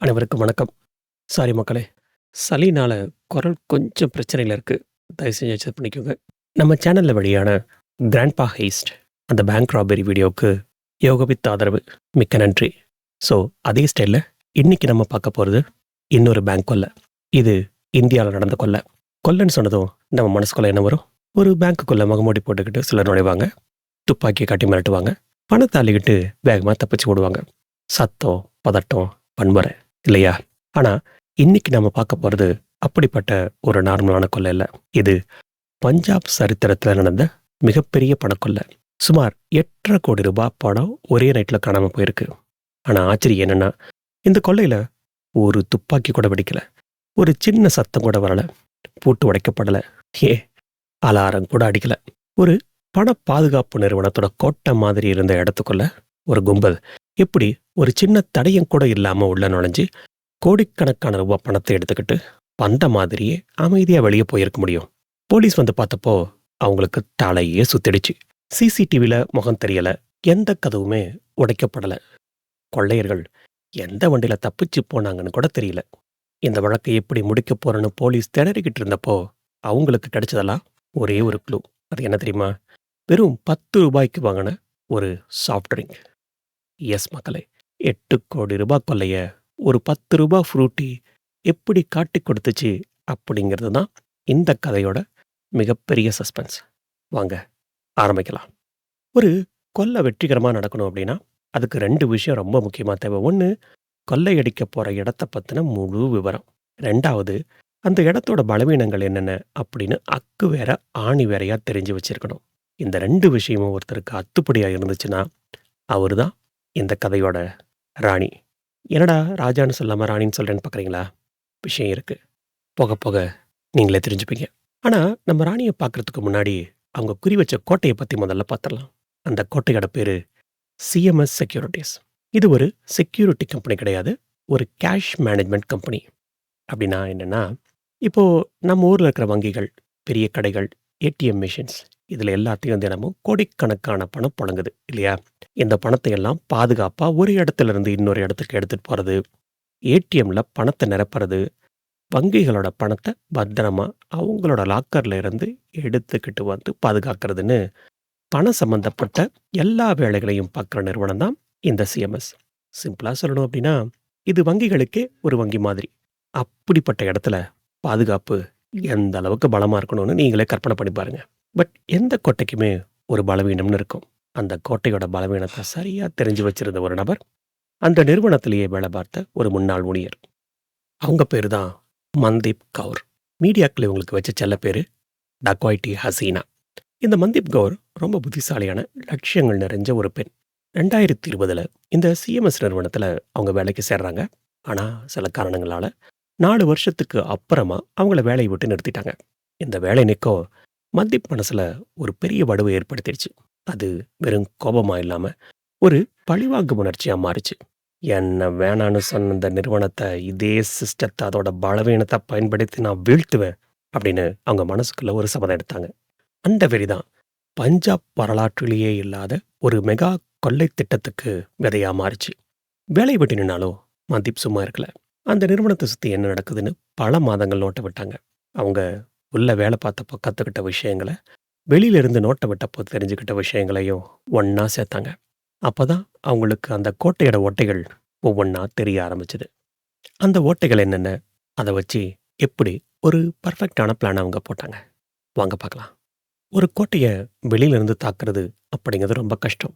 அனைவருக்கும் வணக்கம். சாரி மக்களே! சளினால் குரல் கொஞ்சம் பிரச்சனையில் இருக்குது தயவு செஞ்சு செக் பண்ணிக்கோங்க. நம்ம சேனலில் வழியான கிராண்ட்பா ஹெய்ஸ்ட் அந்த பேங்க் ராபரி வீடியோவுக்கு யோகபித் ஆதரவு மிக்க நன்றி. ஸோ அதே ஸ்டைலில் இன்றைக்கி நம்ம பார்க்க போகிறது இன்னொரு பேங்க் கொல்லை இது இந்தியாவில் நடந்த கொல்லை கொல்லைன்னு சொன்னதும் நம்ம மனசுக்குள்ளே என்ன வரும்? ஒரு பேங்க்குக்குள்ள முகமூடி போட்டுக்கிட்டு சிலர் நுழைவாங்க. துப்பாக்கியை காட்டி மிரட்டுவாங்க. பணத்தை அள்ளிக்கிட்டு வேகமாக தப்பிச்சு ஓடுவாங்க. சத்தம், பதட்டம், வன்முறை இல்லையா? ஆனா இன்னைக்கு நம்ம பார்க்க போறது அப்படிப்பட்ட ஒரு நார்மலான கொள்ளை இல்லை இது பஞ்சாப் சரித்திரத்தில் நடந்த மிகப்பெரிய பணக்கொள்ளை. சுமார் எட்டரை கோடி ரூபாய் பணம் ஒரே நைட்டில் காணாமல் போயிருக்கு. ஆனா ஆச்சரியம் என்னன்னா, இந்த கொள்ளையில் ஒரு துப்பாக்கி கூட வெடிக்கலை ஒரு சின்ன சத்தம் கூட வரலை பூட்டு உடைக்கப்படல. ஏ அலாரம் கூட அடிக்கலை ஒரு பண பாதுகாப்பு நிறுவனத்தோட கோட்டை மாதிரி இருந்த இடத்துக்குள்ள ஒரு கும்பல் இப்படி ஒரு சின்ன தடையும் கூட இல்லாமல் உள்ள நுழைஞ்சு கோடிக்கணக்கான ரூபாய் பணத்தை எடுத்துக்கிட்டு வந்த மாதிரியே அமைதியாக வெளியே போயிருக்க முடியும். போலீஸ் வந்து பார்த்தப்போ அவங்களுக்கு தலையே சுத்திடுச்சு. சிசிடிவியில் முகம் தெரியலை எந்த கதவுமே உடைக்கப்படலை கொள்ளையர்கள் எந்த வண்டியில் தப்பிச்சு போனாங்கன்னு கூட தெரியல. இந்த வழக்கை எப்படி முடிக்க போறேன்னு போலீஸ் திணறிக்கிட்டு இருந்தப்போ அவங்களுக்கு கிடைச்சதெல்லாம் ஒரே ஒரு க்ளூ. அது என்ன தெரியுமா? வெறும் 10 ரூபாய்க்கு வாங்கின ஒரு சாஃப்ட் ட்ரிங்க். எஸ் மக்களே! எட்டு கோடி ரூபாய் கொள்ளைய ஒரு 10 ரூபாய் ஃப்ரூட்டி எப்படி காட்டிக் கொடுத்துச்சு அப்படிங்கிறது தான் இந்த கதையோட மிகப்பெரிய சஸ்பென்ஸ். வாங்க ஆரம்பிக்கலாம். ஒரு கொள்ளை வெற்றிகரமாக நடக்கணும் அப்படின்னா, அதுக்கு ரெண்டு விஷயம் ரொம்ப முக்கியமாக தேவை. ஒன்று கொள்ளையடிக்க போகிற இடத்த பற்றின முழு விவரம். ரெண்டாவது அந்த இடத்தோட பலவீனங்கள் என்னென்ன அப்படின்னு அக்கு வேற, ஆணி வேறையாக தெரிஞ்சு வச்சிருக்கணும். இந்த ரெண்டு விஷயமும் ஒருத்தருக்கு அத்துப்படியாக இருந்துச்சுன்னா, அவரு தான் இந்த கதையோட ராணி. என்னடா ராஜான்னு சொல்லாமல் ராணின்னு சொல்கிறேன்னு பார்க்குறீங்களா? விஷயம் இருக்குது போக போக நீங்களே தெரிஞ்சுப்பீங்க. ஆனால் நம்ம ராணியை பார்க்கறதுக்கு முன்னாடி அவங்க குறி வச்ச கோட்டையை பற்றி முதல்ல பார்த்துடலாம் அந்த கோட்டையோட பேர் சிஎம்எஸ் செக்யூரிட்டீஸ். இது ஒரு செக்யூரிட்டி கம்பெனி கிடையாது. ஒரு கேஷ் மேனேஜ்மெண்ட் கம்பெனி. அப்படின்னா என்னென்னா இப்போது நம்ம ஊரில் இருக்கிற வங்கிகள், பெரிய கடைகள், ஏடிஎம் மிஷின்ஸ் இதில் எல்லாத்தையும் தினமும் கோடிக்கணக்கான பணம் புழங்குது இல்லையா? இந்த பணத்தை எல்லாம் பாதுகாப்பாக ஒரு இடத்துல இருந்து இன்னொரு இடத்துக்கு எடுத்துகிட்டு போகிறது ஏடிஎம்மில் பணத்தை நிரப்புறது, வங்கிகளோட பணத்தை பத்திரமா அவங்களோட லாக்கர்ல இருந்து எடுத்துக்கிட்டு வந்து பாதுகாக்கிறதுன்னு பணம் சம்மந்தப்பட்ட எல்லா வேலைகளையும் பார்க்குற நிறுவனம் தான் இந்த சிஎம்எஸ். சிம்பிளாக சொல்லணும் அப்படின்னா, இது வங்கிகளுக்கே ஒரு வங்கி மாதிரி. அப்படிப்பட்ட இடத்துல பாதுகாப்பு எந்த அளவுக்கு பலமாக இருக்கணும்னு நீங்களே கற்பனை பண்ணி பாருங்கள் பட் எந்த கோட்டைக்குமே ஒரு பலவீனம்னு இருக்கும். அந்த கோட்டையோட பலவீனத்தை சரியாக தெரிஞ்சு வச்சிருந்த ஒரு நபர், அந்த நிறுவனத்திலேயே வேலை பார்த்த ஒரு முன்னாள் ஊழியர். அவங்க பேர் தான் மந்தீப் கவுர். மீடியாக்கள் இவங்களுக்கு வச்ச செல்ல பேர் டக்வாய்டி ஹசீனா. இந்த மந்தீப் கவுர் ரொம்ப புத்திசாலியான, லட்சியங்கள் நிறைஞ்ச ஒரு பெண். 2020ல இந்த சிஎம்எஸ் நிறுவனத்தில் அவங்க வேலைக்கு சேர்றாங்க. ஆனால் சில காரணங்களால் நாலு வருஷத்துக்கு அப்புறமா அவங்கள வேலையை விட்டு நிறுத்திட்டாங்க. இந்த வேலை நீக்கம் மன்தீப் மனசில் ஒரு பெரிய வடுவை ஏற்படுத்திடுச்சு. அது வெறும் கோபமாக இல்லாமல் ஒரு பழிவாங்கு உணர்ச்சியாக மாறுச்சு. என்ன வேணான்னு சொன்ன இந்த நிறுவனத்தை இதே சிஸ்டத்தை அதோட பலவீனத்தை பயன்படுத்தி நான் வீழ்த்துவேன் அப்படின்னு அவங்க மனசுக்குள்ள ஒரு சபதம் எடுத்தாங்க. அந்த வெறிதான் பஞ்சாப் வரலாற்றிலேயே இல்லாத ஒரு மெகா கொள்ளை திட்டத்துக்கு விதையாக மாறுச்சு. வேலை விட்டு நின்னாலும் மந்தீப் சும்மா இருக்கல. அந்த நிறுவனத்தை சுற்றி என்ன நடக்குதுன்னு பல மாதங்கள் நோட்ட விட்டாங்க. அவங்க உள்ளே வேலை பார்த்தப்போ கற்றுக்கிட்ட விஷயங்களை வெளியிலிருந்து நோட்டை விட்டப்போ தெரிஞ்சுக்கிட்ட விஷயங்களையும் ஒன்றா சேர்த்தாங்க. அப்போ தான் அவங்களுக்கு அந்த கோட்டையோட ஓட்டைகள் ஒவ்வொன்றா தெரிய ஆரம்பிச்சது. அந்த ஓட்டைகள் என்னென்ன? அதை வச்சு எப்படி ஒரு பர்ஃபெக்டான பிளான் அவங்க போட்டாங்க. வாங்க பார்க்கலாம். ஒரு கோட்டையை வெளியில இருந்து தாக்குறது அப்படிங்கிறது ரொம்ப கஷ்டம்.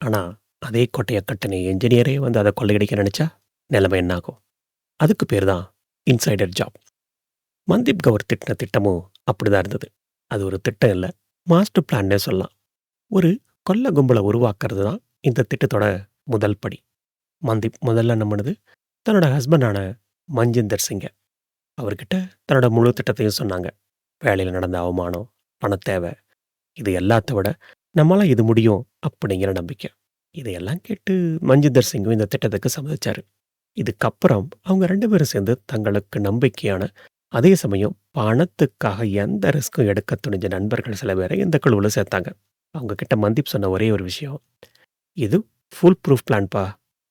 ஆனால் அதே கோட்டையை கட்டின என்ஜினியரே வந்து அதை கொள்ளையடிக்க நினச்சா நிலைமை என்ன ஆகும்? அதுக்கு பேர் தான் இன்சைடர் ஜாப். மந்தீப் கவர் திட்டின திட்டமும் அப்படிதான் இருந்தது. அது ஒரு திட்டம் இல்லை மாஸ்டர் பிளான்னே சொல்லலாம். ஒரு கொல்ல கும்பலை உருவாக்குறது தான் இந்த திட்டத்தோட முதல் படி. மந்தீப் முதல்ல நம்மனது பண்ணுது? தன்னோட ஹஸ்பண்டான மஞ்சிந்தர் சிங்க. அவர்கிட்ட தன்னோட முழு திட்டத்தையும் சொன்னாங்க. வேலையில் நடந்த அவமானம், பணத்தேவ, இது எல்லாத்த விட நம்மளால் இது முடியும் அப்படிங்கிற நம்பிக்கை. இதையெல்லாம் கேட்டு மஞ்சிந்தர் சிங்கும் இந்த திட்டத்துக்கு சம்மதிச்சார் இதுக்கப்புறம் அவங்க ரெண்டு பேரும் சேர்ந்து தங்களுக்கு நம்பிக்கையான, அதே சமயம் பணத்துக்காக எந்த ரிஸ்க்கும் எடுக்க துணிஞ்ச நண்பர்கள் சில பேரை இந்த குழுவில் சேர்த்தாங்க. அவங்க கிட்ட சொன்ன ஒரே ஒரு விஷயம், "இது ஃபுல் ப்ரூஃப் பிளான்ப்பா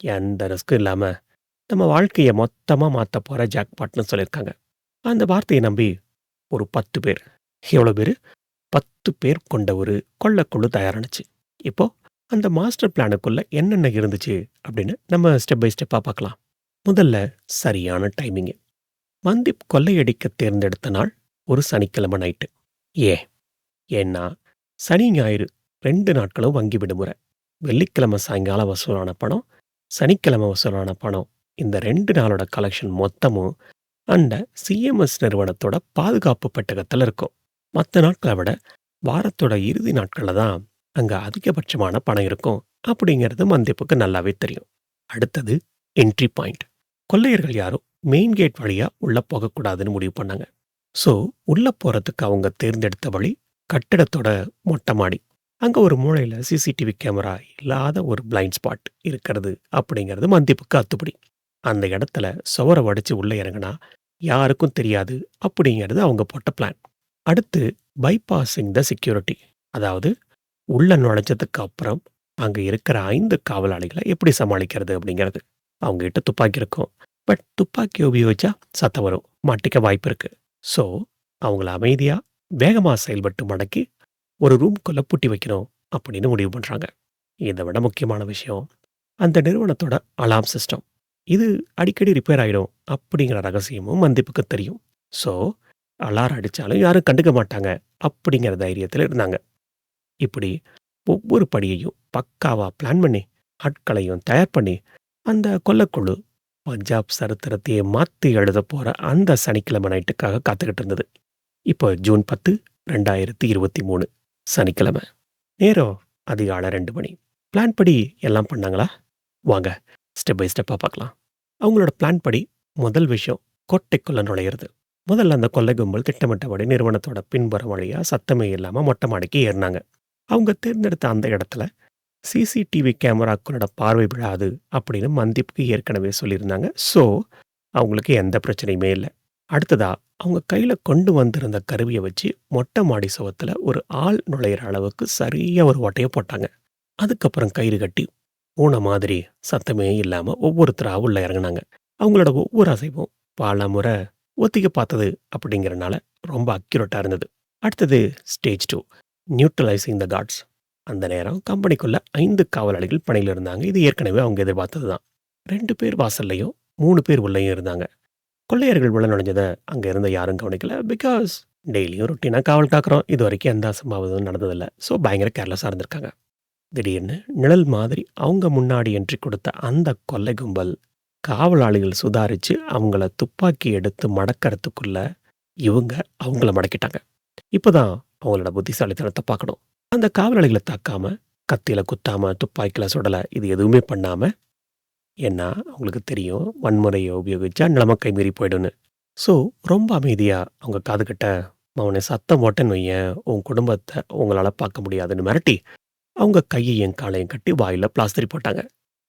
எந்த ரிஸ்க்கும் இல்லாமல் நம்ம வாழ்க்கையை மொத்தமாக மாத்தப் ஜாக் பாட்னு சொல்லியிருக்காங்க. அந்த வார்த்தையை நம்பி ஒரு 10 பேர் எவ்வளோ பேர் பத்து பேர் கொண்ட ஒரு கொள்ளக்குழு தயாரானுச்சு. இப்போது அந்த மாஸ்டர் பிளானுக்குள்ளே என்னென்ன இருந்துச்சு அப்படின்னு நம்ம ஸ்டெப் பை ஸ்டெப்பாக பார்க்கலாம். முதல்ல சரியான டைமிங்கு. மந்திப் கொள்ளையடிக்க தேர்ந்தெடுத்த நாள் ஒரு சனிக்கிழமை நைட்டு. ஏன்? ஏன்னா சனி, ஞாயிறு ரெண்டு நாட்களும் வங்கி விடுமுறை. வெள்ளிக்கிழமை சாயங்காலம் வசூலான பணம், சனிக்கிழமை வசூலான பணம் இந்த ரெண்டு நாளோட கலெக்ஷன் மொத்தமும் அந்த சிஎம்எஸ் நிறுவனத்தோட பாதுகாப்பு பெட்டகத்தில் இருக்கும். மற்ற நாட்களை விட வாரத்தோட இறுதி நாட்களில் தான் அங்கே அதிகபட்சமான பணம் இருக்கும் அப்படிங்கிறது மந்திப்புக்கு நல்லாவே தெரியும். அடுத்தது என்ட்ரி பாயிண்ட். கொள்ளையர்கள் யாரும் மெயின் கேட் வழியாக உள்ளே போகக்கூடாதுன்னு முடிவு பண்ணாங்க. ஸோ உள்ளே போகிறதுக்கு அவங்க தேர்ந்தெடுத்த வழி கட்டிடத்தோட மொட்டை மாடி. அங்கே ஒரு மூளையில் சிசிடிவி கேமரா இல்லாத ஒரு பிளைண்ட் ஸ்பாட் இருக்கிறது அப்படிங்கிறது மந்திப்புக்கு அத்துப்படி. அந்த இடத்துல சுவரை வடித்து உள்ளே இறங்குனா யாருக்கும் தெரியாது அப்படிங்கிறது அவங்க போட்ட பிளான். அடுத்து பைபாஸிங் த செக்யூரிட்டி. அதாவது உள்ள நுழைஞ்சதுக்கு அப்புறம் அங்கே இருக்கிற ஐந்து காவலாளிகளை எப்படி சமாளிக்கிறது அப்படிங்கிறது. அவங்ககிட்ட துப்பாக்கி இருக்கும். பட் துப்பாக்கி உபயோகிச்சா சத்தம் வரும். மாட்டிக்க வாய்ப்பு இருக்கு. ஸோ அவங்கள அமைதியா, வேகமா செயல்பட்டு மடக்கி ஒரு ரூம்குள்ள பூட்டி வைக்கணும் அப்படின்னு முடிவு பண்றாங்க. இதை விட முக்கியமான விஷயம் அந்த நிறுவனத்தோட அலாம் சிஸ்டம். இது அடிக்கடி ரிப்பேர் ஆயிடும் அப்படிங்கிற ரகசியமும் மந்திப்புக்கு தெரியும். ஸோ அலாரம் அடிச்சாலும் யாரும் கண்டுக்க மாட்டாங்க அப்படிங்கிற தைரியத்தில் இருந்தாங்க. இப்படி ஒவ்வொரு படியையும் பக்காவாக பிளான் பண்ணி, ஆட்களையும் தயார் பண்ணி அந்த கொல்லக்குழு பஞ்சாப் சரித்திரத்தையே மாற்றி எழுதப் போகிற அந்த சனிக்கிழமை நைட்டுக்காக காத்துக்கிட்டு இருந்தது. இப்போ ஜூன் 10, 2023 சனிக்கிழமை. நேரம் அதிகாலை ரெண்டு மணி. பிளான் படி எல்லாம் பண்ணாங்களா? வாங்க ஸ்டெப் பை ஸ்டெப்பாக பார்க்கலாம். அவங்களோட பிளான் படி முதல் விஷயம் கோட்டைக்குள்ளே நுழையிறது. முதல்ல அந்த கொள்ளை கும்பல் திட்டமிட்டபடி நிறுவனத்தோட பின்புறம் வழியாக சத்தமே இல்லாமல் மொட்டை மாடிக்கு ஏறினாங்க அவங்க தேர்ந்தெடுத்த அந்த இடத்துல சிசிடிவி கேமராக்களோட பார்வை விழாது அப்படின்னு மந்திப்புக்கு ஏற்கனவே சொல்லியிருந்தாங்க. ஸோ அவங்களுக்கு எந்த பிரச்சனையுமே இல்லை அடுத்ததா அவங்க கையில கொண்டு வந்திருந்த கருவிய வச்சு மொட்டை மாடி சுவத்துல ஒரு ஆள் நுழையிற அளவுக்கு சரியா ஒரு ஒட்டையை போட்டாங்க. அதுக்கப்புறம் கயிறு கட்டி பூனை மாதிரி சத்தமே இல்லாம ஒவ்வொருத்தராக உள்ள இறங்குனாங்க. அவங்களோட ஒவ்வொரு அசைவும் பலமுறை ஒத்திக்க பார்த்தது அப்படிங்கிறனால ரொம்ப அக்யூரேட்டா இருந்தது. அடுத்தது stage two neutralising the guards அந்த நேரம் கம்பெனிக்குள்ளே ஐந்து காவலாளிகள் பணியில் இருந்தாங்க. இது ஏற்கனவே அவங்க எதிர்பார்த்தது தான். ரெண்டு பேர் வாசல்லையும் மூணு பேர் உள்ளயும் இருந்தாங்க. கொள்ளையர்கள் உள்ள நுழைஞ்சதை அங்கே இருந்த யாரும் கவனிக்கல. பிகாஸ் டெய்லியும் ரொட்டீனாக காவல் காக்கிறோம். இதுவரைக்கும் எந்த அசம்பாவிதமும் நடந்ததில்லை ஸோ பயங்கர கேர்லெஸ்ஸாக இருந்திருக்காங்க. திடீர்னு நிழல் மாதிரி அவங்க முன்னாடி என்ட்ரி கொடுத்த அந்த கொள்ளை கும்பல் காவலாளிகள் சுதாரித்து அவங்கள துப்பாக்கி எடுத்து மடக்கறதுக்குள்ள இவங்க அவங்கள மடக்கிட்டாங்க. இப்பதான் அவங்களோட புத்திசாலித்தனத்தை பார்க்கணும். அந்த காவலாளிகளை தாக்காம, கத்தியில குத்தாம, துப்பாக்கில சுடல. இது எதுவுமே பண்ணாம ஏன்னா அவங்களுக்கு தெரியும் வன்முறையை உபயோகிச்சா கை மீறி போயிடும்னு. ஸோ ரொம்ப அமைதியா அவங்க காதுகிட்ட அவனை சத்தம் ஓட்டன்னு வையன் உன் குடும்பத்தை உங்களால பார்க்க முடியாதுன்னு" மிரட்டி அவங்க கையையும் காலையும் கட்டி வாயில பிளாஸ்டர் போட்டாங்க.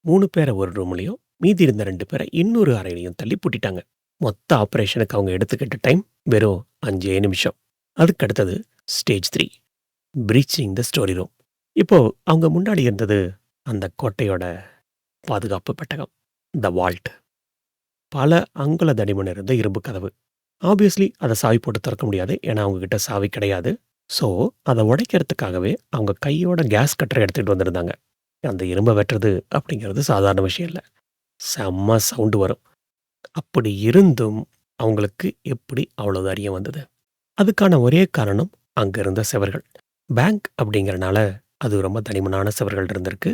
மூணு பேரை ஒரு ரூம்லையும் மீதி இருந்த ரெண்டு பேரை இன்னொரு அறையிலையும் தள்ளி பூட்டிட்டாங்க. மொத்த ஆப்ரேஷனுக்கு அவங்க எடுத்துக்கிட்ட டைம் வெறும் அஞ்சே நிமிஷம். அதுக்கு அடுத்தது stage three breaching the story room. இப்போது அவங்க முன்னாடி இருந்தது அந்த கோட்டையோட பாதுகாப்பு பெட்டகம். The vault. பல அங்குல தடிமன் இருந்த இரும்பு கதவு. ஆப்வியஸ்லி அதை சாவி போட்டு திறக்க முடியாது. ஏன்னா அவங்கக்கிட்ட சாவி கிடையாது. ஸோ அதை உடைக்கிறதுக்காகவே அவங்க கையோட கேஸ் கட்டரை எடுத்துகிட்டு வந்திருந்தாங்க. அந்த இரும்பை வெட்டுறது அப்படிங்கிறது சாதாரண விஷயம் இல்லை செம்ம சவுண்டு வரும். அப்படி இருந்தும் அவங்களுக்கு எப்படி அவ்வளோ தைரியம் வந்தது? அதுக்கான ஒரே காரணம் அங்கிருந்த செவர்கள். பேங்க் அப்படிங்கிறனால அது ரொம்ப தனிமனான சுவர்கள் இருந்திருக்கு.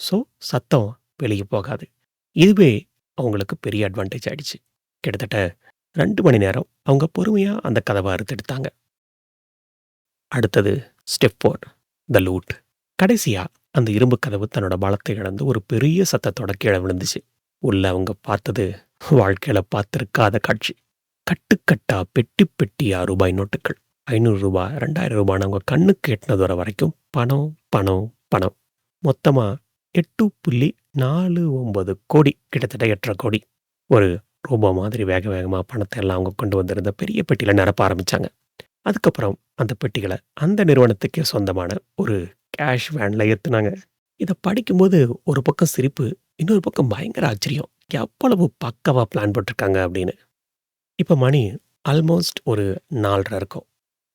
ஸோ சத்தம் வெளியே போகாது. இதுவே அவங்களுக்கு பெரிய அட்வான்டேஜ் ஆயிடுச்சு. கிட்டத்தட்ட ரெண்டு மணி நேரம் அவங்க பொறுமையாக அந்த கதவை அறுத்தெடுத்தாங்க. அடுத்தது ஸ்டெப் ஃபோர் த லூட். கடைசியாக அந்த இரும்பு கதவு தன்னோட பலத்தை இழந்து ஒரு பெரிய சத்தத்தோட கீழே விழுந்துச்சு. உள்ள அவங்க பார்த்தது வாழ்க்கையில் பார்த்துருக்காத காட்சி. கட்டுக்கட்டா, பெட்டி பெட்டியா ரூபாய் நோட்டுகள். ஐநூறுரூபா ரெண்டாயிரம் ரூபான்னு அவங்க கண்ணுக்கு எட்டினது வர வரைக்கும் பணம், பணம், பணம். மொத்தமாக எட்டு புள்ளி நாலு ஒம்பது கோடி கிட்டத்தட்ட 8.5 கோடி. ஒரு ரோபோ மாதிரி வேக வேகமாக பணத்தை எல்லாம் அவங்க கொண்டு வந்திருந்த பெரிய பெட்டியில் நிரப்ப ஆரம்பித்தாங்க அதுக்கப்புறம் அந்த பெட்டிகளை அந்த நிறுவனத்துக்கே சொந்தமான ஒரு கேஷ் வேனில் ஏற்றுனாங்க இதை படிக்கும்போது ஒரு பக்கம் சிரிப்பு, இன்னொரு பக்கம் பயங்கர ஆச்சரியம். எவ்வளவு பக்கவாக பிளான் போட்டிருக்காங்க அப்படின்னு. இப்போ மணி ஆல்மோஸ்ட் ஒரு 4:30 இருக்கும்.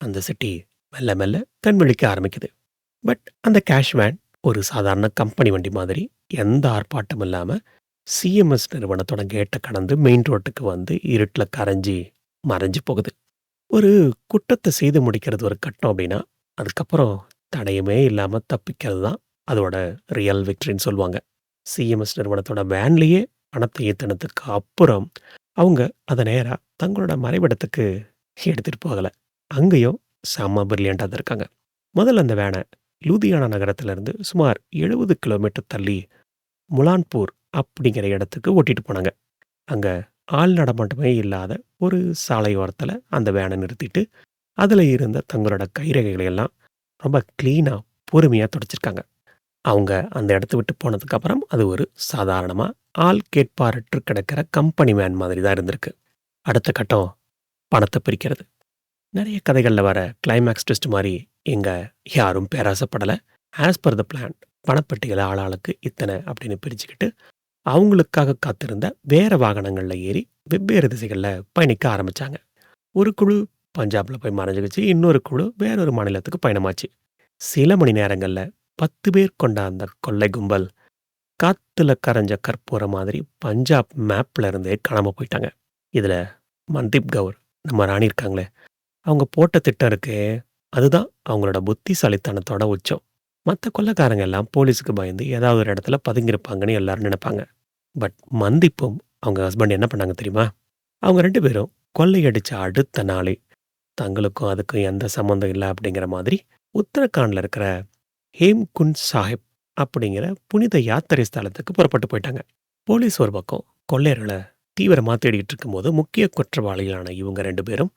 அந்த சிட்டி மெல்ல மெல்ல கண்விழிக்க ஆரம்பிக்குது. பட் அந்த கேஷ் வேன் ஒரு சாதாரண கம்பெனி வண்டி மாதிரி எந்த ஆர்ப்பாட்டம் இல்லாமல் சிஎம்எஸ் நிறுவனத்தோட கேட்டை கடந்து மெயின் ரோட்டுக்கு வந்து இருட்டில் கரைஞ்சி மறைஞ்சு போகுது. ஒரு குற்றத்தை செய்து முடிக்கிறது ஒரு கட்டம் அப்படின்னா, அதுக்கப்புறம் தடையுமே இல்லாமல் தப்பிக்கிறது தான் அதோட ரியல் விக்டரின்னு சொல்லுவாங்க. சிஎம்எஸ் நிறுவனத்தோட வேன்லேயே பணத்தை ஏத்துனதுக்கு அப்புறம் அவங்க அதை நேராக தங்களோட மறைவிடத்துக்கு எடுத்துகிட்டு போகலை அங்கேயும் செம்ம பிரில்லியன்ட்டா தான் இருக்காங்க. முதல்ல அந்த வேனை லூதியானா நகரத்திலிருந்து சுமார் 70 கிலோமீட்டர் தள்ளி முலான்பூர் அப்படிங்கிற இடத்துக்கு ஓட்டிட்டு போனாங்க. அங்கே ஆள் நடமாட்டமே இல்லாத ஒரு சாலையோரத்தில் அந்த வேனை நிறுத்திட்டு, அதில் இருந்த தங்களோட கைரகைகளை எல்லாம் ரொம்ப க்ளீனாக பொறுமையாக துடைச்சிருக்காங்க. அவங்க அந்த இடத்த விட்டு போனதுக்கப்புறம் அது ஒரு சாதாரணமாக ஆள் கேட்பாரற்று கிடக்கிற கம்பெனி வேன் மாதிரி தான் இருந்திருக்கு. அடுத்த கட்டம் பணத்தை பிரிக்கிறது. நிறைய கதைகளில் வர கிளைமேக்ஸ் ட்விஸ்ட் மாதிரி இங்கே யாரும் பேராசப்படலை ஆஸ் பர் த பிளான் பணப்பெட்டிகள ஆளாளுக்கு இத்தனை அப்படின்னு பிரிச்சுக்கிட்டு, அவங்களுக்காக காத்திருந்த வேறு வாகனங்களில் ஏறி வெவ்வேறு திசைகளில் பயணிக்க ஆரம்பித்தாங்க ஒரு குழு பஞ்சாபில் போய் மறைஞ்சிக்கிச்சு இன்னொரு குழு வேறொரு மாநிலத்துக்கு பயணமாச்சு. சில மணி நேரங்களில் பத்து பேர் கொண்ட அந்த கொள்ளை கும்பல் காத்துல கரைஞ்ச கற்பூரம் மாதிரி பஞ்சாப் மேப்ல இருந்தே காணாமல் போயிட்டாங்க. இதில் மன்தீப் கவுர் நம்ம ராணி இருக்காங்களே, அவங்க போட்ட திட்டம் இருக்கே, அதுதான் அவங்களோட புத்திசாலித்தனத்தோட உச்சம். மத்த கொள்ளைக்காரங்க எல்லாம் போலீஸுக்கு பயந்து ஏதாவது ஒரு இடத்துல பதுங்கியிருப்பாங்கன்னு எல்லாரும் நினைப்பாங்க. பட் மந்திப்பும் அவங்க ஹஸ்பண்ட் என்ன பண்ணாங்க தெரியுமா? அவங்க 2 பேரும் கொள்ளையடிச்ச அடுத்த நாளே தங்களுக்கும் அதுக்கும் எந்த சம்மந்தம் இல்ல அப்படிங்கிற மாதிரி உத்தரகாண்ட்ல இருக்கிற ஹேம்குண்ட் சாஹிப் அப்படிங்கிற புனித யாத்திரை ஸ்தலத்துக்கு புறப்பட்டு போயிட்டாங்க. போலீஸ் ஒரு பக்கம் கொள்ளையர்கள தீவிரமா தேடிட்டு இருக்கும்போது, முக்கிய குற்றவாளிகளான இவங்க 2 பேரும்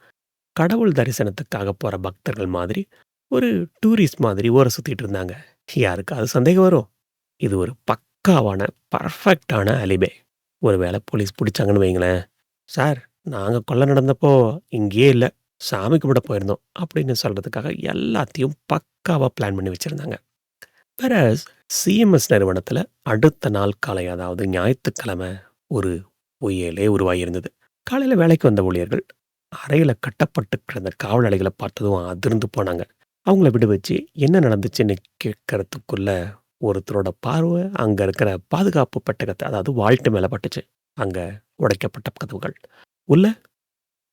கடவுள் தரிசனத்துக்காக போகிற பக்தர்கள் மாதிரி ஒரு டூரிஸ்ட் மாதிரி ஊர சுற்றிட்டு இருந்தாங்க. யாருக்காவது சந்தேகம் வரும்? இது ஒரு பக்காவான பர்ஃபெக்டான அலிபே. ஒருவேளை போலீஸ் பிடிச்சாங்கன்னு வைங்களேன், "சார் நாங்கள் கொள்ள நடந்தப்போ இங்கேயே இல்லை சாமி கும்பிட போயிருந்தோம்" அப்படின்னு சொல்கிறதுக்காக எல்லாத்தையும் பக்காவாக பிளான் பண்ணி வச்சுருந்தாங்க வேறஸ் சிஎம்எஸ் நிறுவனத்தில் அடுத்த நாள் காலை அதாவது ஞாயிற்றுக்கிழமை ஒரு புயலே உருவாகியிருந்தது. காலையில் வேலைக்கு வந்த ஊழியர்கள் அறையில் கட்டப்பட்டு கிடந்த காவலாளிகள பார்த்ததும் அதிர்ந்து போனாங்க. அவங்கள விடுவிச்சு என்ன நடந்துச்சுன்னு கேட்கறதுக்குள்ள ஒருத்தரோட பார்வை அங்கே இருக்கிற பாதுகாப்பு பெட்டகத்தை அதாவது வால்ட் மேலே பட்டுச்சு. அங்கே உடைக்கப்பட்ட கதவுகள். உள்ள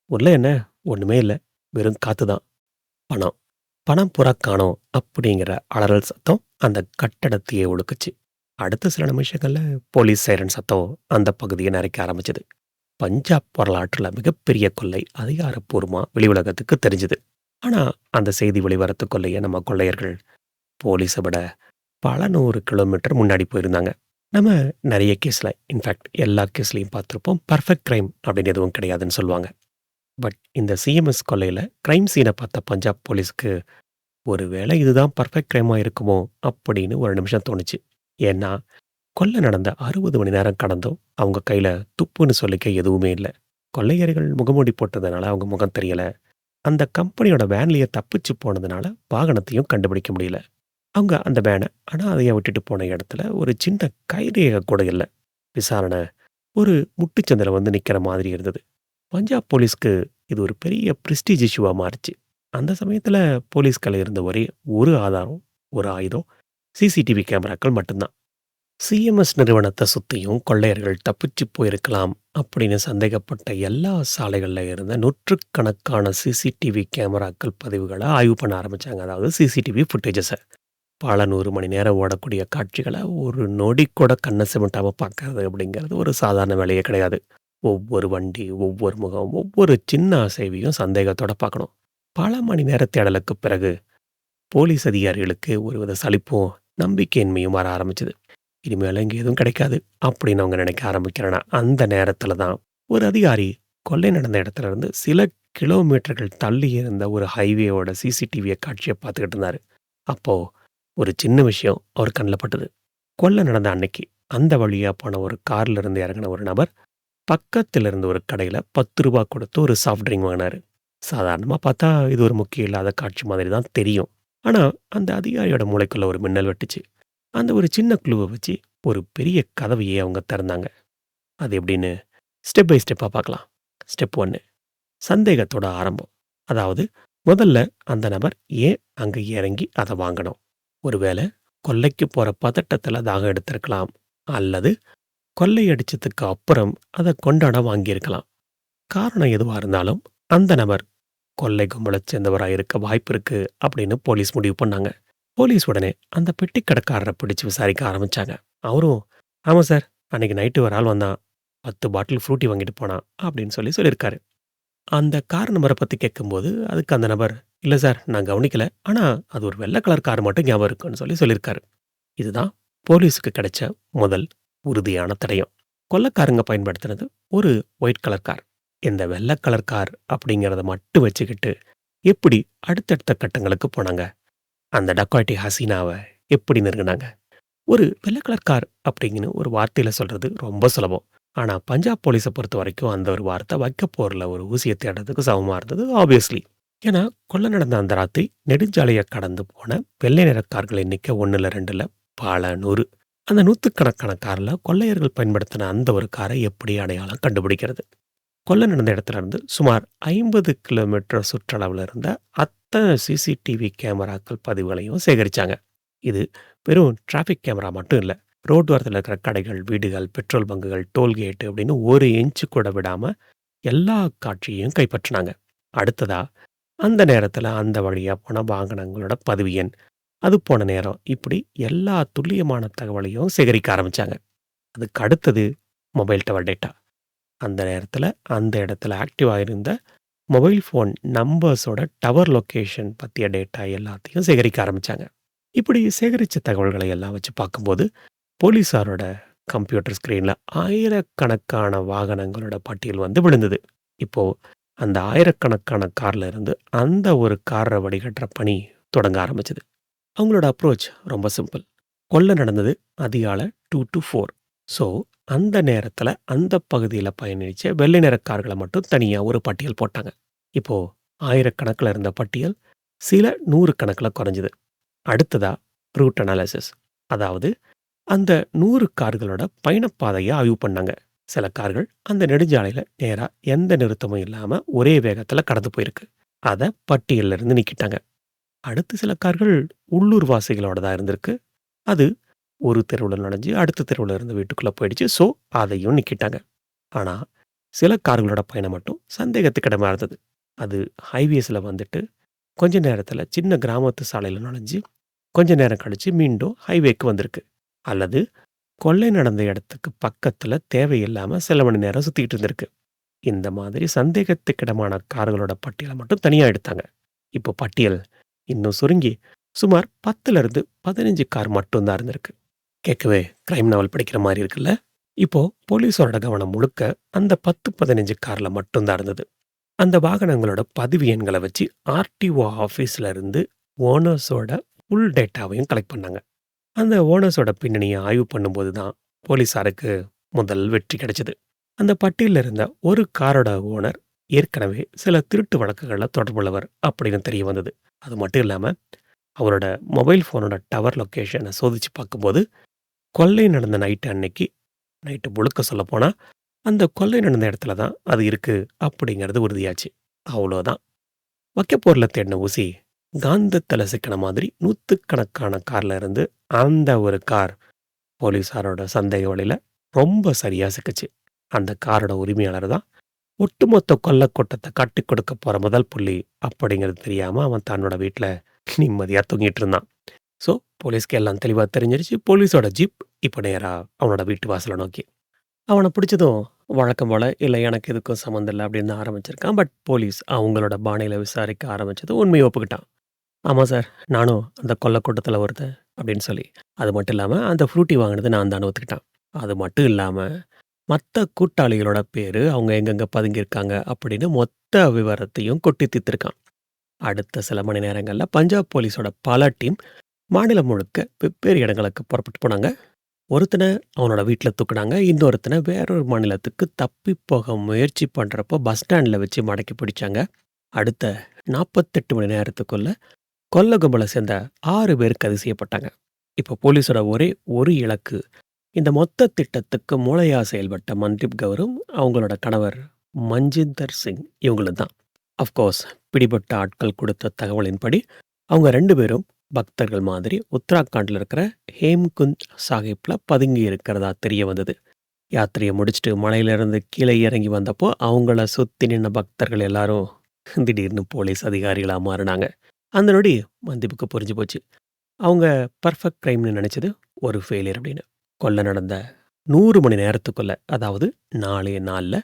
உள்ள என்ன? ஒன்றுமே இல்லை வெறும் காத்து தான். பணம். பணம் புறா காணோம் அப்படிங்கிற அலறல் சத்தம் அந்த கட்டடத்தையே ஒழுக்குச்சு அடுத்த சில நிமிஷங்களில் போலீஸ் சைரன் சத்தம் அந்த பகுதியை நிறைக்க ஆரம்பிச்சது. பஞ்சாப் வரலாற்றில் மிகப்பெரிய கொள்ளை அதிகாரப்பூர்வமாக வெளி உலகத்துக்கு தெரிஞ்சது. ஆனால் அந்த செய்தி வெளிவரத்து கொள்ளையை நம்ம கொள்ளையர்கள் போலீஸை விட பல நூறு கிலோமீட்டர் முன்னாடி போயிருந்தாங்க. நம்ம நிறைய கேஸில் இன்ஃபேக்ட் எல்லா கேஸ்லையும் பார்த்துருப்போம் பர்ஃபெக்ட் க்ரைம் அப்படின்னு எதுவும் கிடையாதுன்னு சொல்லுவாங்க. பட் இந்த சிஎம்எஸ் கொள்ளையில க்ரைம் சீனை பார்த்த பஞ்சாப் போலீஸ்க்கு ஒருவேளை இதுதான் பர்ஃபெக்ட் க்ரைமாக இருக்குமோ அப்படின்னு ஒரு நிமிஷம் தோணுச்சு. ஏன்னா கொள்ளை நடந்த 60 மணி நேரம் கடந்தும் அவங்க கையில் துப்புன்னு சொல்லிக்க எதுவுமே இல்லை கொள்ளையர்கள் முகமூடி போட்டதுனால அவங்க முகம் தெரியல. அந்த கம்பெனியோட வேன்லேயே தப்பிச்சு போனதுனால வாகனத்தையும் கண்டுபிடிக்க முடியல. அவங்க அந்த வேனை அனாதையாக விட்டுட்டு போன இடத்துல ஒரு சின்ன கைரேகை கூட இல்லை விசாரணை ஒரு முட்டுச்சந்தில் வந்து நிற்கிற மாதிரி இருந்தது. பஞ்சாப் போலீஸ்க்கு இது ஒரு பெரிய பிரெஸ்டீஜ் இஷ்யூவாக மாறுச்சு. அந்த சமயத்தில் போலீஸ்களை இருந்த ஒரே ஒரு ஆதாரம், ஒரு ஆயுதம் சிசிடிவி கேமராக்கள் மட்டும்தான். சிஎம்எஸ் நிறுவனத்தை சுற்றியும் கொள்ளையர்கள் தப்பிச்சு போயிருக்கலாம் அப்படின்னு சந்தேகப்பட்ட எல்லா சாலைகளில் இருந்த நூற்றுக்கணக்கான சிசிடிவி கேமராக்கள் பதிவுகளை ஆய்வு பண்ண ஆரம்பித்தாங்க அதாவது சிசிடிவி ஃபுட்டேஜஸை பல நூறு மணி நேரம் ஓடக்கூடிய காட்சிகளை ஒரு நொடி கூட கண்ண சிமிட்டாமல் பார்க்கறது அப்படிங்கிறது ஒரு சாதாரண வேலையே கிடையாது. ஒவ்வொரு வண்டி, ஒவ்வொரு முகம், ஒவ்வொரு சின்ன அசைவையும் சந்தேகத்தோட பார்க்கணும். பல மணி நேர தேடலுக்கு பிறகு போலீஸ் அதிகாரிகளுக்கு ஒருவித சலிப்பும், நம்பிக்கையின்மையும் வர ஆரம்பிச்சது. இனிமேல் இங்க எதுவும் கிடைக்காது அப்படின்னு அவங்க நினைக்க ஆரம்பிக்கிறேன்னா அந்த நேரத்துல தான் ஒரு அதிகாரி கொள்ளை நடந்த இடத்துல இருந்து சில கிலோமீட்டர்கள் தள்ளி இருந்த ஒரு ஹைவேயோட சிசிடிவியை காட்சிய பார்த்துக்கிட்டு இருந்தார் அப்போ ஒரு சின்ன விஷயம் அவர் கண்ணில் பட்டது. கொள்ளை நடந்த அன்னைக்கு அந்த வழியா போன ஒரு கார்ல இருந்து இறங்குன ஒரு நபர் பக்கத்துல இருந்த ஒரு கடையில பத்து ரூபா கொடுத்து ஒரு சாஃப்ட் ட்ரிங்க் வாங்கினார் சாதாரணமா பார்த்தா இது ஒரு முக்கியம் இல்லாத காட்சி மாதிரி தான் தெரியும். ஆனா அந்த அதிகாரியோட மூளைக்குள்ள ஒரு மின்னல் வெட்டுச்சு. அந்த ஒரு சின்ன குழுவை வச்சு ஒரு பெரிய கதவையே அவங்க திறந்தாங்க. அது எப்படின்னு ஸ்டெப் பை ஸ்டெப்பாக பார்க்கலாம். ஸ்டெப் ஒன்று சந்தேகத்தோட ஆரம்பம். அதாவது முதல்ல அந்த நபர் ஏன் அங்கே இறங்கி அதை வாங்கணும்? ஒருவேளை கொள்ளைக்கு போகிற பதட்டத்தில் தாகம் எடுத்திருக்கலாம். அல்லது கொள்ளையடிச்சதுக்கு அப்புறம் அதை கொண்டாட வாங்கியிருக்கலாம். காரணம் எதுவாக இருந்தாலும் அந்த நபர் கொள்ளை கும்பலை சேர்ந்தவராக இருக்க வாய்ப்பு இருக்குது அப்படின்னு போலீஸ் முடிவு பண்ணாங்க. போலீஸ் உடனே அந்த பெட்டி கடைக்காரரை பிடிச்சு விசாரிக்க ஆரம்பிச்சாங்க. அவரும் ஆமாம் சார் அன்னைக்கு நைட்டு ஒரு ஆள் வந்தான். பத்து பாட்டில் ஃப்ரூட்டி வாங்கிட்டு போனான் அப்படின்னு சொல்லி சொல்லியிருக்காரு. அந்த கார் நம்பரை பற்றி கேட்கும்போது அதுக்கு அந்த நபர் இல்லை சார் நான் கவனிக்கல. ஆனால் அது ஒரு வெள்ளை கலர் கார் மட்டும் ஞாபகம் இருக்குன்னு சொல்லி சொல்லியிருக்காரு. இதுதான் போலீஸுக்கு கிடைச்ச முதல் உறுதியான தடயம். கொள்ளக்காரங்க பயன்படுத்தினது ஒரு ஒயிட் கலர் கார். இந்த வெள்ளை கலர் கார் அப்படிங்கிறத மட்டும் வச்சுக்கிட்டு எப்படி அடுத்தடுத்த கட்டங்களுக்கு போனாங்க? அந்த டக்காட்டி ஹசீனாவை எப்படி நெருங்கினாங்க? ஒரு வெள்ளை கார் அப்படிங்கன்னு ஒரு வார்த்தையில் சொல்கிறது ரொம்ப சுலபம். ஆனால் பஞ்சாப் போலீஸை பொறுத்த வரைக்கும் அந்த ஒரு வார்த்தை வைக்க போர்ல ஒரு ஊசியை தேடுறதுக்கு சமமாக இருந்தது ஆப்வியஸ்லி ஏன்னா கொள்ள நடந்த அந்த ராத்திரி நெடுஞ்சாலையை கடந்து போன வெள்ளை நிற கார்கள் எண்ணிக்கை ஒன்றில் ரெண்டில் பல நூறு. அந்த நூற்றுக்கணக்கான காரில் கொள்ளையர்கள் பயன்படுத்தின அந்த ஒரு காரை எப்படி அடையாளம் கண்டுபிடிக்கிறது? கொல்லை நடந்த இடத்துல இருந்து சுமார் ஐம்பது கிலோமீட்டர் சுற்றளவில் இருந்த அத்தனை சிசிடிவி கேமராக்கள் பதிவுகளையும் சேகரிச்சாங்க. இது வெறும் டிராஃபிக் கேமரா மட்டும் இல்லை ரோடு ஓரத்தில் இருக்கிற கடைகள் வீடுகள் பெட்ரோல் பங்குகள் டோல்கேட்டு அப்படின்னு ஒரு இன்ச்சு கூட விடாமல் எல்லா காட்சியையும் கைப்பற்றினாங்க. அடுத்ததா அந்த நேரத்தில் அந்த வழியாக போன வாகனங்களோட பதிவு எண். அது போன நேரம் இப்படி எல்லா துல்லியமான தகவலையும் சேகரிக்க ஆரம்பிச்சாங்க. அதுக்கு அடுத்தது மொபைல் டவர் டேட்டா. அந்த நேரத்தில் அந்த இடத்துல ஆக்டிவாக இருந்த மொபைல் ஃபோன் நம்பர்ஸோட டவர் லொக்கேஷன் பற்றிய டேட்டா எல்லாத்தையும் சேகரிக்க ஆரம்பித்தாங்க இப்படி சேகரித்த தகவல்களை எல்லாம் வச்சு பார்க்கும்போது போலீஸாரோட கம்ப்யூட்டர் ஸ்க்ரீனில் ஆயிரக்கணக்கான வாகனங்களோட பட்டியல் வந்து விழுந்தது. இப்போது அந்த ஆயிரக்கணக்கான காரில் இருந்து அந்த ஒரு காரை வடிகட்டுற பணி தொடங்க ஆரம்பிச்சது. அவங்களோட அப்ரோச் ரொம்ப சிம்பிள் கொள்ள நடந்தது அதிகாலை டூ டு ஃபோர் ஸோ அந்த நேரத்தில் அந்த பகுதியில் பயணிச்ச வெள்ளை நிற கார்களை மட்டும் தனியாக ஒரு பட்டியல் போட்டாங்க. இப்போ ஆயிரக்கணக்கில் இருந்த பட்டியல் சில நூறு கணக்கில் குறைஞ்சிது. அடுத்ததா ரூட் அனாலிசிஸ் அதாவது அந்த நூறு கார்களோட பயணப்பாதையை ஆய்வு பண்ணாங்க. சில கார்கள் அந்த நெடுஞ்சாலையில் நேராக எந்த நிறுத்தமும் இல்லாமல் ஒரே வேகத்தில் கடந்து போயிருக்கு. அதை பட்டியலில் இருந்து நீக்கிட்டாங்க. அடுத்து சில கார்கள் உள்ளூர் வாசிகளோட தான் இருந்திருக்கு. அது ஒரு தெருவில் நுழைஞ்சு அடுத்த தெருவில் இருந்து வீட்டுக்குள்ளே போயிடுச்சு. ஸோ அதையும் நிற்கிட்டாங்க ஆனால் சில கார்களோட பயணம் மட்டும் சந்தேகத்துக்கிடமாக இருந்தது. அது ஹைவேஸில் வந்துட்டு கொஞ்ச நேரத்தில் சின்ன கிராமத்து சாலையில் நுழைஞ்சு கொஞ்ச நேரம் கழித்து மீண்டும் ஹைவேக்கு வந்திருக்கு. அல்லது கொள்ளை நடந்த இடத்துக்கு பக்கத்தில் தேவையில்லாமல் சில மணி நேரம் சுற்றிக்கிட்டு இருந்திருக்கு. இந்த மாதிரி சந்தேகத்துக்கிடமான கார்களோட பட்டியலை மட்டும் தனியாக எடுத்தாங்க. இப்போ பட்டியல் இன்னும் சுருங்கி சுமார் பத்துலேருந்து பதினஞ்சு கார் மட்டும்தான் இருந்திருக்கு. கேட்கவே கிரைம் நாவல் படிக்கிற மாதிரி இருக்குல்ல? இப்போ போலீஸோட கவனம் முழுக்க அந்த பத்து பதினஞ்சு கார்ல மட்டும்தான் இருந்தது. அந்த வாகனங்களோட பதிவு எண்களை வச்சு ஆர்டிஓ ஆஃபீஸ்ல இருந்து ஓனர்ஸோட ஃபுல் டேட்டாவையும் கலெக்ட் பண்ணாங்க. அந்த ஓனர்ஸோட பின்னணியை ஆய்வு பண்ணும்போது தான் போலீஸாருக்கு முதல் வெற்றி கிடைச்சது. அந்த பட்டியலில் இருந்த ஒரு காரோட ஓனர் ஏற்கனவே சில திருட்டு வழக்குகளில் தொடர்புள்ளவர் அப்படின்னு தெரிய வந்தது. அது மட்டும் இல்லாமல் அவரோட மொபைல் ஃபோனோட டவர் லொக்கேஷனை சோதிச்சு பார்க்கும்போது கொள்ளை நடந்த நைட்டு அன்னைக்கு நைட்டு முழுக்க சொல்லப்போனால் அந்த கொள்ளை நடந்த இடத்துல தான் அது இருக்குது அப்படிங்கிறது உறுதியாச்சு. அவ்வளோதான் வைக்கப்போரில் தேடின ஊசி காந்தத்தில் சிக்கின மாதிரி நூற்றுக்கணக்கான காரில் இருந்து அந்த ஒரு கார் போலீஸாரோட சந்தேக வழியில் ரொம்ப சரியாக சிக்கிச்சு. அந்த காரோட உரிமையாளர் தான் ஒட்டுமொத்த கொல்லக்கூட்டத்தை கட்டி கொடுக்க போகிற முதல் புள்ளி அப்படிங்கிறது தெரியாமல் அவன் தன்னோட வீட்டில் நிம்மதியாக தூங்கிட்டு இருந்தான். ஸோ போலீஸ்க்கு எல்லாம் தெளிவாக தெரிஞ்சிருச்சு. போலீஸோட ஜீப் இப்போ நேராக அவனோட வீட்டு வாசலை நோக்கி. அவனை பிடிச்சதும் வழக்கம் போல இல்லை எனக்கு இதுக்கும் சம்மந்தம் இல்லை அப்படின்னு ஆரம்பிச்சிருக்கான். பட் போலீஸ் அவங்களோட பாணியில் விசாரிக்க ஆரம்பிச்சது உண்மையை ஒப்புக்கிட்டான். ஆமாம் சார் நானும் அந்த கொல்லக்கூட்டத்தில் ஒருத்தன் அப்படின்னு சொல்லி. அது மட்டும் இல்லாமல் அந்த ஃப்ரூட்டி வாங்கினது நான் தான் ஒத்துக்கிட்டான். அது மட்டும் இல்லாமல் மற்ற கூட்டாளிகளோட பேர் அவங்க எங்கெங்கே பதுங்கியிருக்காங்க அப்படின்னு மொத்த விவரத்தையும் கொட்டி தீர்த்திருக்கான். அடுத்த சில மணி நேரங்களில் பஞ்சாப் போலீஸோட பல டீம் மாநிலம் முழுக்க வெவ்வேறு இடங்களுக்கு புறப்பட்டு போனாங்க. ஒருத்தனை அவனோட வீட்டில் தூக்குனாங்க. இன்னொருத்தனை வேறொரு மாநிலத்துக்கு தப்பி போக முயற்சி பண்ணுறப்போ பஸ் ஸ்டாண்டில் வச்சு மடக்கி பிடிச்சாங்க. அடுத்த நாற்பத்தெட்டு மணி நேரத்துக்குள்ள கொல்ல கும்பலை சேர்ந்த ஆறு பேர் கைது செய்யப்பட்டாங்க. இப்போ போலீஸோட ஒரே ஒரு இலக்கு. இந்த மொத்த திட்டத்துக்கு மூளையா செயல்பட்ட மன்தீப் கௌரும், அவங்களோட கணவர் மஞ்சிந்தர் சிங் இவங்களும் தான். அஃப்கோர்ஸ் பிடிபட்ட ஆட்கள் கொடுத்த தகவலின்படி, அவங்க ரெண்டு பேரும் பக்தர்கள் மாதிரி உத்தராகண்டில் இருக்கிற ஹேம்குந்த் சாஹிப்பில் பதுங்கி இருக்கிறதா தெரிய வந்தது. யாத்திரையை முடிச்சுட்டு மலையிலிருந்து கீழே இறங்கி வந்தப்போ, அவங்கள சுற்றி நின்ன பக்தர்கள் எல்லாரும் திடீர்னு போலீஸ் அதிகாரிகளாக மாறினாங்க அந்த நொடி மந்திப்புக்கு புரிஞ்சு போச்சு. அவங்க பர்ஃபெக்ட் க்ரைம்னு நினச்சது ஒரு ஃபெயிலியர் அப்படின்னு. கொள்ள நடந்த நூறு மணி நேரத்துக்குள்ள, அதாவது நாளைய நாளில்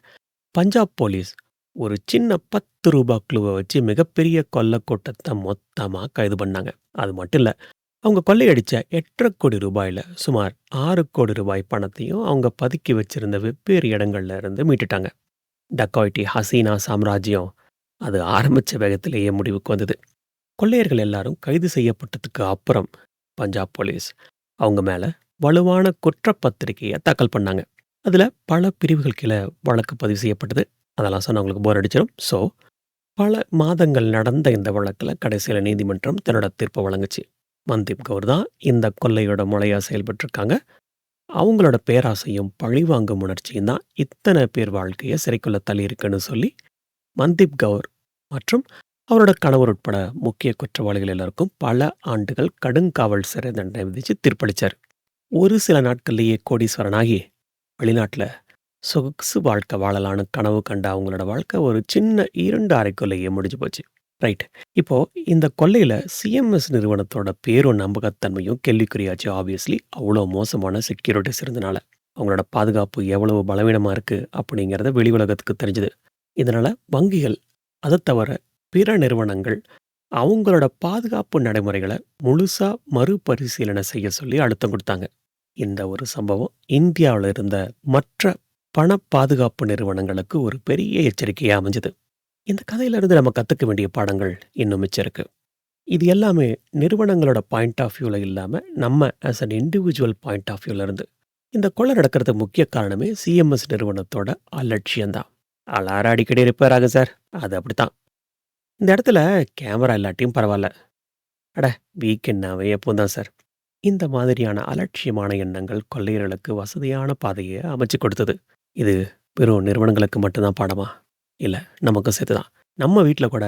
பஞ்சாப் போலீஸ் ஒரு சின்ன பத்து ரூபா குழுவை வச்சு மிகப்பெரிய கொள்ள கூட்டத்தை மொத்தமாக கைது பண்ணாங்க. அது மட்டும் இல்லை அவங்க கொள்ளையடிச்ச ரூ. 8,00,00,000ல சுமார் ஆறு கோடி ரூபாய் பணத்தையும் அவங்க பதுக்கி வச்சிருந்த வெவ்வேறு இடங்கள்ல இருந்து மீட்டுட்டாங்க. டக்காய்டி ஹசீனா சாம்ராஜ்யம் அது ஆரம்பிச்ச வேகத்திலேயே முடிவுக்கு வந்தது. கொள்ளையர்கள் எல்லாரும் கைது செய்யப்பட்டதுக்கு அப்புறம், பஞ்சாப் போலீஸ் அவங்க மேலே வலுவான குற்றப்பத்திரிகையை தாக்கல் பண்ணாங்க. அதில் பல பிரிவுகள் கீழே வழக்கு பதிவு செய்யப்பட்டது. அதெல்லாம் சொன்னா உங்களுக்கு போர் அடிச்சிடும் ஸோ, பல மாதங்கள் நடந்த இந்த வழக்கில் கடைசியில் நீதிமன்றம் தன்னோட தீர்ப்பை வழங்குச்சு. மன்தீப் கௌர் தான் இந்த கொள்ளையோட மொழையாக செயல்பட்டிருக்காங்க. அவங்களோட பேராசையும், பழிவாங்கும் உணர்ச்சியும் தான் இத்தனை பேர் வாழ்க்கையை சிறைக்குள்ள தள்ளியிருக்குன்னு சொல்லி, மன்தீப் கௌர் மற்றும் அவரோட கணவர் உட்பட முக்கிய குற்றவாளிகள் எல்லாருக்கும் பல ஆண்டுகள் கடுங்காவல் சிறை தண்டனை விதித்து தீர்ப்பளித்தார் ஒரு சில நாட்கள்லேயே கோடீஸ்வரனாகி, வெளிநாட்டில் சொகுசு வாழ்க்கை வாழலான்னு கனவு கண்ட அவங்களோட வாழ்க்கை ஒரு சின்ன இரண்டு அறைக்குள்ளேயே முடிஞ்சு போச்சு. ரைட். இப்போ இந்த கொள்ளையில சிஎம்எஸ் நிறுவனத்தோட பேரும் நம்பகத்தன்மையும் கேள்விக்குறியாச்சு ஆப்வியஸ்லி. அவ்வளோ மோசமான செக்யூரிட்டிஸ் இருந்தனால. அவங்களோட பாதுகாப்பு எவ்வளவு பலவீனமா இருக்கு அப்படிங்கிறத வெளி உலகத்துக்கு தெரிஞ்சது. இதனால வங்கிகள், அதை தவிர பிற நிறுவனங்கள் அவங்களோட பாதுகாப்பு நடைமுறைகளை முழுசா மறுபரிசீலனை செய்ய சொல்லி அழுத்தம் கொடுத்தாங்க இந்த ஒரு சம்பவம் இந்தியாவில் இருந்த மற்ற பண பாதுகாப்பு நிறுவனங்களுக்கு ஒரு பெரிய எச்சரிக்கையாக அமைஞ்சது. இந்த கதையில இருந்து நம்ம கத்துக்க வேண்டிய பாடங்கள் இன்னும் மிச்சம் இது எல்லாமே நிறுவனங்களோட பாயிண்ட் ஆஃப் வியூவில் இல்லாம, நம்ம as an individual point of வியூல இருந்து. இந்த கொள்ள நடக்கிறதுக்கு முக்கிய காரணமே சிஎம்எஸ் நிறுவனத்தோட அலட்சியம் தான். அலாரம் அடிக்கடி ரிப்பேர் ஆகும் சார். அது அப்படித்தான். இந்த இடத்துல கேமரா இல்லாட்டியும் பரவாயில்ல அட வீக்கெண்டாவே எப்பவும் தான் சார். இந்த மாதிரியான அலட்சியமான எண்ணங்கள் கொள்ளையர்களுக்கு வசதியான பாதையை அமைச்சு கொடுத்தது. இது வெறும் நிறுவனங்களுக்கு மட்டும்தான் பாடமா? இல்லை நமக்கும் சேர்த்து தான். நம்ம வீட்டில் கூட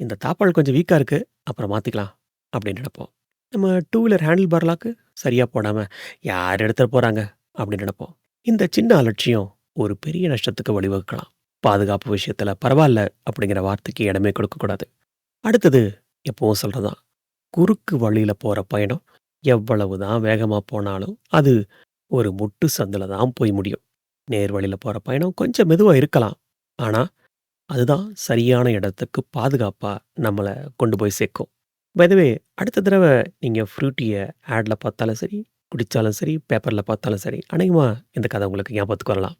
இந்த தாப்பால் கொஞ்சம் வீக்காக இருக்குது அப்புறம் மாற்றிக்கலாம் அப்படின்னு நினைப்போம் நம்ம டூ வீலர் ஹேண்டில் பார்லாக்கு சரியாக போடாமல் யார் எடுத்துகிட்டு போகிறாங்க அப்படின்னு நினைப்போம் இந்த சின்ன அலட்சியம் ஒரு பெரிய நஷ்டத்துக்கு வழிவகுக்கலாம். பாதுகாப்பு விஷயத்தில் பரவாயில்ல அப்படிங்கிற வார்த்தைக்கு இடமே கொடுக்கக்கூடாது. அடுத்தது எப்பவும் சொல்கிறதான் குறுக்கு வழியில் போகிற பயணம் எவ்வளவு தான் வேகமாக போனாலும், அது ஒரு முட்டு சந்துல தான் போய் முடியும். நேர் போகிற பயணம் கொஞ்சம் மெதுவாக இருக்கலாம். ஆனால் அதுதான் சரியான இடத்துக்கு பாதுகாப்பாக நம்மளை கொண்டு போய் சேர்க்கும். பதவே அடுத்த தடவை நீங்கள் ஃப்ரூட்டியை ஆடில் பார்த்தாலும் சரி, குடித்தாலும் சரி, பேப்பரில் பார்த்தாலும் சரி, அநேகமா இந்த கதை உங்களுக்கு ஞாபகத்துக்கு வரலாம்.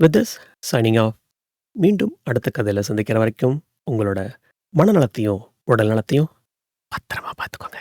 With this signing off. மீண்டும் அடுத்த கதையில் சந்திக்கிற வரைக்கும், உங்களோட மனநலத்தையும், உடல் நலத்தையும் பத்திரமா பார்த்துக்கோங்க.